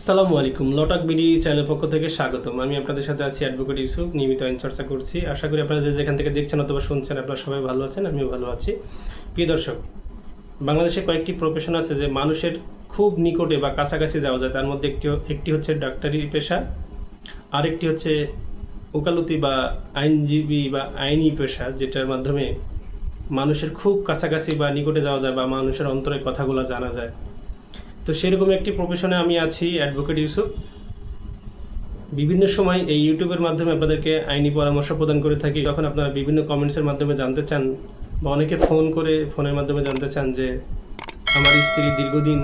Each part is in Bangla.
আসসালামু আলাইকুম। লটক বিডি চ্যানেল পক্ষ থেকে স্বাগতম। আমি আপনাদের সাথে আছি অ্যাডভোকেট ইউসুফ নিয়মিত আইন চর্চা করছি। আশা করি আপনারা যে যেখান থেকে দেখছেন অথবা শুনছেন, আপনারা সবাই ভালো আছেন, আমিও ভালো আছি। প্রিয় দর্শক, বাংলাদেশে কয়েকটি প্রফেশন আছে যে মানুষের খুব নিকটে বা কাছাকাছি যাওয়া যায়। তার মধ্যে একটি একটি হচ্ছে ডাক্তারি পেশা, আরেকটি হচ্ছে ওকালতি বা আইনজীবী বা আইনি পেশা, যেটার মাধ্যমে মানুষের খুব কাছাকাছি বা নিকটে যাওয়া যায় বা মানুষের অন্তরে কথাগুলো জানা যায়। তো সেরকম একটি প্রফেশনে আমি আছি অ্যাডভোকেট ইউসুফ বিভিন্ন সময় এই ইউটিউবের মাধ্যমে আপনাদেরকে আইনি পরামর্শ প্রদান করে থাকি। তখন আপনারা বিভিন্ন কমেন্টসের মাধ্যমে জানতে চান বা অনেকে ফোন করে ফোনের মাধ্যমে জানতে চান যে, আমার স্ত্রী দীর্ঘদিন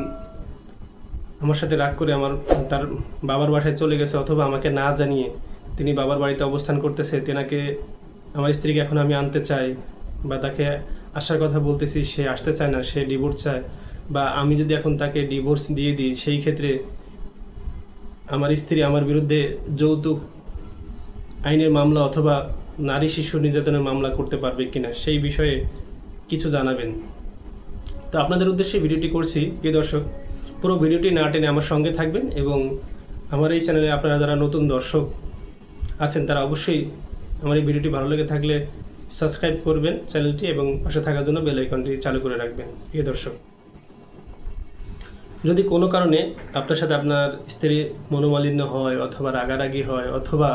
আমার সাথে রাগ করে আমার, তার বাবার বাসায় চলে গেছে অথবা আমাকে না জানিয়ে তিনি বাবার বাড়িতে অবস্থান করতেছে, তেনাকে আমার স্ত্রীকে এখন আমি আনতে চাই বা তাকে আসার কথা বলতেছি, সে আসতে চায় না, সে ডিভোর্স চায়। বা আমি যদি এখন তাকে ডিভোর্স দিয়ে দিই, সেই ক্ষেত্রে আমার স্ত্রী আমার বিরুদ্ধে যৌতুক আইনের মামলা অথবা নারী শিশু নির্যাতনের মামলা করতে পারবে কিনা, সেই বিষয়ে কিছু জানাবেন। তো আপনাদের উদ্দেশ্যে ভিডিওটি করছি। প্রিয় দর্শক, পুরো ভিডিওটি না টেনে আমার সঙ্গে থাকবেন এবং আমার এই চ্যানেলে আপনারা যারা নতুন দর্শক আছেন, তারা অবশ্যই আমার এই ভিডিওটি ভালো লেগে থাকলে সাবস্ক্রাইব করবেন চ্যানেলটি এবং পাশে থাকার জন্য বেল আইকনটি চালু করে রাখবেন। প্রিয় দর্শক যদি কোনো কারণে আপনার সাথে আপনার স্ত্রী মনোমালিন্য হয় অথবা রাগারাগি হয় অথবা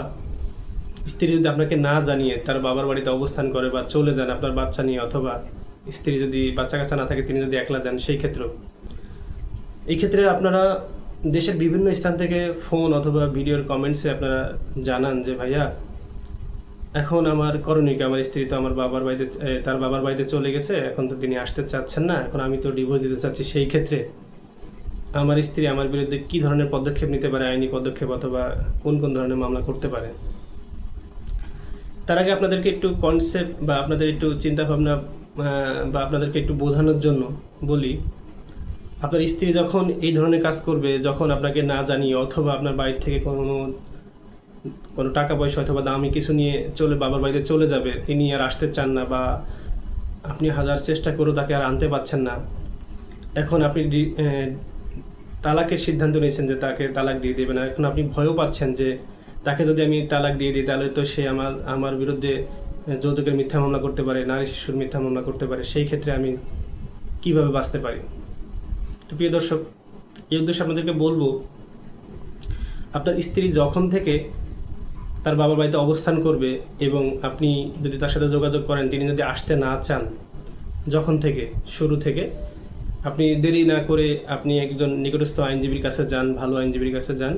স্ত্রী যদি আপনাকে না জানিয়ে তার বাবার বাড়িতে অবস্থান করে বা চলে যান আপনার বাচ্চা নিয়ে অথবা স্ত্রী যদি বাচ্চা কাচ্চা না থাকে, তিনি যদি একলা যান, সেই ক্ষেত্রেও। এই ক্ষেত্রে আপনারা দেশের বিভিন্ন স্থান থেকে ফোন অথবা ভিডিওর কমেন্টসে আপনারা জানান যে, ভাইয়া, এখন আমার করণীয় আমার স্ত্রী তো আমার বাবার বাড়িতে তার বাবার বাড়িতে চলে গেছে, এখন তো তিনি আসতে চাচ্ছেন না, এখন আমি তো ডিভোর্স দিতে চাচ্ছি। সেই ক্ষেত্রে আমার স্ত্রী আমার বিরুদ্ধে কি ধরনের পদক্ষেপ নিতে পারে, আইনি পদক্ষেপ অথবা কোন কোন ধরনের মামলা করতে পারে? তার আগে আপনাদেরকে একটু কনসেপ্ট বা আপনাদের একটু চিন্তা ভাবনা বা আপনাদেরকে একটু বোঝানোর জন্য বলি। আপনার স্ত্রী যখন এই ধরনের কাজ করবে, যখন আপনাকে না জানিয়ে অথবা আপনার বাড়ির থেকে কোনো কোনো টাকা পয়সা অথবা দামি কিছু নিয়ে চলে, বাবার বাড়িতে চলে যাবে তিনি আর আসতে চান না বা আপনি হাজার চেষ্টা করেও তাকে আর আনতে পারছেন না। এখন আপনি তালাকের সিদ্ধান্ত নিয়েছেন যে তাকে তালাক দিয়ে দেবেন। আর এখন আপনি ভয়ও পাচ্ছেন যে তাকে যদি আমি তালাক দিয়ে দিই, তাহলে তো সে আমার আমার বিরুদ্ধে যৌতুকের মিথ্যা মামলা করতে পারে, নারী শিশুর মিথ্যা মামলা করতে পারে। সেই ক্ষেত্রে আমি কীভাবে বাঁচতে পারি? তো প্রিয় দর্শক, এই উদ্দেশ্যে আপনাদেরকে বলব, আপনার স্ত্রী যখন থেকে তার বাবার বাড়িতে অবস্থান করবে এবং আপনি যদি তার সাথে যোগাযোগ করেন, তিনি যদি আসতে না চান, যখন থেকে, শুরু থেকে আপনি দেরি না করে আপনি একজন নিকটস্থ আইনজীবীর কাছে যান, ভালো আইনজীবীর কাছে যান।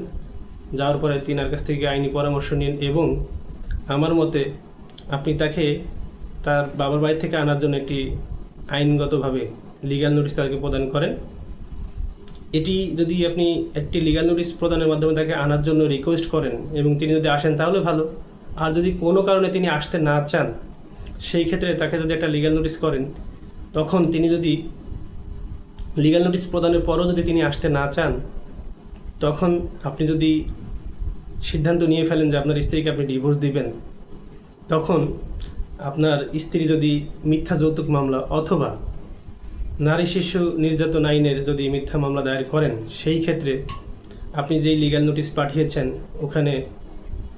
যাওয়ার পরে তিনার কাছ থেকে আইনি পরামর্শ নিন এবং আমার মতে আপনি তাকে তার বাবার বাড়ি থেকে আনার জন্য একটি আইনগতভাবে লিগ্যাল নোটিশ তাকে প্রদান করেন। এটি যদি আপনি একটি লিগাল নোটিশ প্রদানের মাধ্যমে তাকে আনার জন্য রিকোয়েস্ট করেন এবং তিনি যদি আসেন তাহলে ভালো। আর যদি কোনো কারণে তিনি আসতে না চান, সেই ক্ষেত্রে তাকে যদি একটা লিগ্যাল নোটিশ করেন, তখন তিনি যদি লিগ্যাল নোটিশ প্রদানের পরও যদি তিনি আসতে না চান, তখন আপনি যদি সিদ্ধান্ত নিয়ে ফেলেন যে আপনার স্ত্রীকে আপনি ডিভোর্স দিবেন, তখন আপনার স্ত্রী যদি মিথ্যা যৌতুক মামলা অথবা নারী শিশু নির্যাতন আইনের যদি মিথ্যা মামলা দায়ের করেন, সেই ক্ষেত্রে আপনি যেই লিগ্যাল নোটিশ পাঠিয়েছেন, ওখানে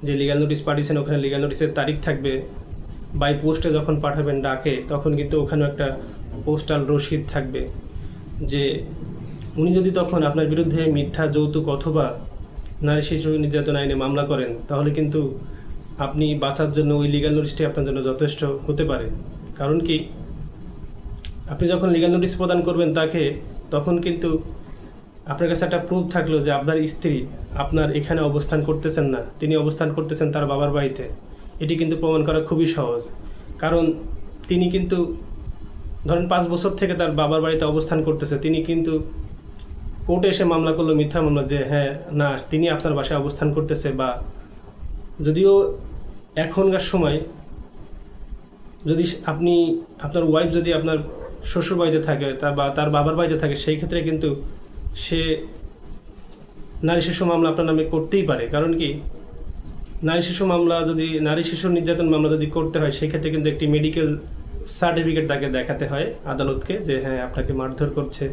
যে লিগ্যাল নোটিশ পাঠিয়েছেন, ওখানে লিগ্যাল নোটিশের তারিখ থাকবে। বাই পোস্টে যখন পাঠাবেন ডাকে, তখন কিন্তু ওখানেও একটা পোস্টাল রসিদ থাকবে। যে উনি যদি তখন আপনার বিরুদ্ধে মিথ্যা, যৌতুক অথবা নারী শিশু নির্যাতন আইনে মামলা করেন, তাহলে কিন্তু আপনি বাঁচার জন্য ওই লিগাল নোটিশটি আপনার জন্য যথেষ্ট হতে পারে। কারণ কি, আপনি যখন লিগ্যাল নোটিশ প্রদান করবেন তাকে, তখন কিন্তু আপনার কাছে একটা প্রুফ থাকল যে আপনার স্ত্রী আপনার এখানে অবস্থান করতেছেন না, তিনি অবস্থান করতেছেন তার বাবার বাড়িতে। এটি কিন্তু প্রমাণ করা খুবই সহজ। কারণ তিনি কিন্তু ধরেন পাঁচ বছর থেকে তার বাবার বাড়িতে অবস্থান করতেছে, তিনি কিন্তু কোর্টে এসে মামলা করল, মিথ্যা মামলা যে হ্যাঁ না, তিনি আপনার বাসায় অবস্থান করতেছে বা যদিও এখনকার সময় যদি আপনি, আপনার ওয়াইফ যদি আপনার শ্বশুর বাড়িতে থাকে তা বা তার বাবার বাড়িতে থাকে, সেই ক্ষেত্রে কিন্তু সে নারী শিশু মামলা আপনার নামে করতেই পারে। কারণ কি? নারী শিশু মামলা যদি, নারী শিশু নির্যাতন মামলা যদি করতে হয়, সেই ক্ষেত্রে কিন্তু একটি মেডিকেল সার্টিফিকেট তাকে দেখাতে হয় আদালতকে যে হ্যাঁ আপনাকে মারধর করছে,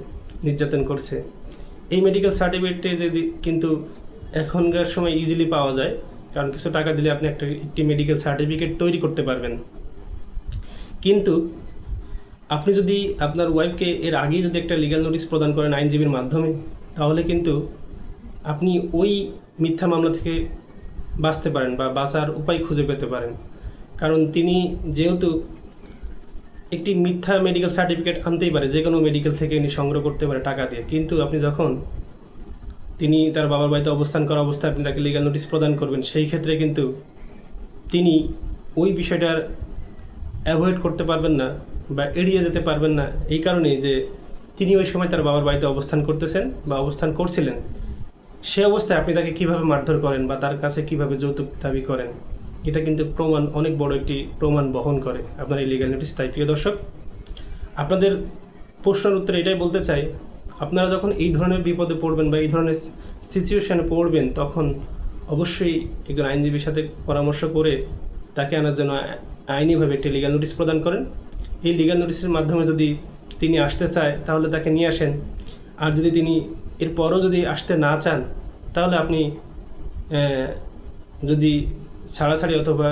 নির্যাতন করছে। এই মেডিকেল সার্টিফিকেটে যদি কিন্তু এখনকার সময় ইজিলি পাওয়া যায়, কারণ কিছু টাকা দিলে আপনি একটা, একটি মেডিকেল সার্টিফিকেট তৈরি করতে পারবেন। কিন্তু আপনি যদি আপনার ওয়াইফকে এর আগেই যদি একটা লিগ্যাল নোটিশ প্রদান করেন আইনজীবীর মাধ্যমে, তাহলে কিন্তু আপনি ওই মিথ্যা মামলা থেকে বাঁচতে পারেন বা বাঁচার উপায় খুঁজে পেতে পারেন। কারণ তিনি যেহেতু একটি মিথ্যা মেডিকেল সার্টিফিকেট আনতেই পারে যে কোনো মেডিকেল থেকে উনি সংগ্রহ করতে পারে টাকা দিয়ে। কিন্তু আপনি যখন তিনি তার বাবার বাড়িতে অবস্থান করা অবস্থায় আপনি তাকে লিগ্যাল নোটিশ প্রদান করবেন, সেই ক্ষেত্রে কিন্তু তিনি ওই বিষয়টার অ্যাভয়েড করতে পারবেন না বা এড়িয়ে যেতে পারবেন না। এই কারণে যে তিনি ওই সময় তার বাবার বাড়িতে অবস্থান করতেছেন বা অবস্থান করছিলেন, সে অবস্থায় আপনি তাকে কীভাবে মারধর করেন বা তার কাছে কীভাবে যৌতুক দাবি করেন এটা কিন্তু প্রমাণ, অনেক বড় একটি প্রমাণ বহন করে আপনার এই লিগ্যাল নোটিশ তাই প্রিয় দর্শক, আপনাদের প্রশ্নের উত্তরে এটাই বলতে চাই, আপনারা যখন এই ধরনের বিপদে পড়বেন বা এই ধরনের সিচুয়েশানে পড়বেন, তখন অবশ্যই একজন আইনজীবীর সাথে পরামর্শ করে তাকে আনার জন্য আইনিভাবে একটি লিগাল নোটিশ প্রদান করেন। এই লিগাল নোটিশের মাধ্যমে যদি তিনি আসতে চায়, তাহলে তাকে নিয়ে আসেন। আর যদি তিনি এরপরও যদি আসতে না চান, তাহলে আপনি যদি ছাড়াছাড়ি অথবা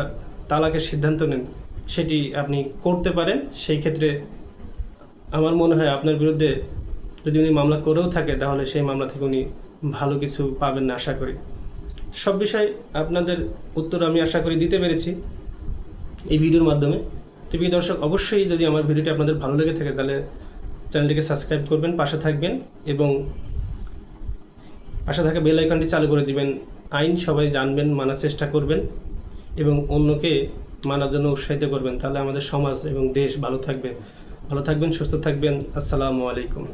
তালাকের সিদ্ধান্ত নেন, সেটি আপনি করতে পারেন। সেই ক্ষেত্রে আমার মনে হয় আপনার বিরুদ্ধে যদি উনি মামলা করেও থাকে, তাহলে সেই মামলা থেকে উনি ভালো কিছু পাবেন না, আশা করি। সব বিষয় আপনাদের উত্তর আমি আশা করি দিতে পেরেছি এই ভিডিওর মাধ্যমে। তো প্রিয় দর্শক, অবশ্যই যদি আমার ভিডিওটি আপনাদের ভালো লেগে থাকে, তাহলে চ্যানেলটিকে সাবস্ক্রাইব করবেন, পাশে থাকবেন এবং পাশে থাকা বেল আইকনটি চালু করে দিবেন আইন সবাই জানবেন, মানার চেষ্টা করবেন এবং অন্যকে মানার জন্য উৎসাহিত করবেন। তাহলে আমাদের সমাজ এবং দেশ ভালো থাকবে। ভালো থাকবেন, সুস্থ থাকবেন। আসসালামু আলাইকুম।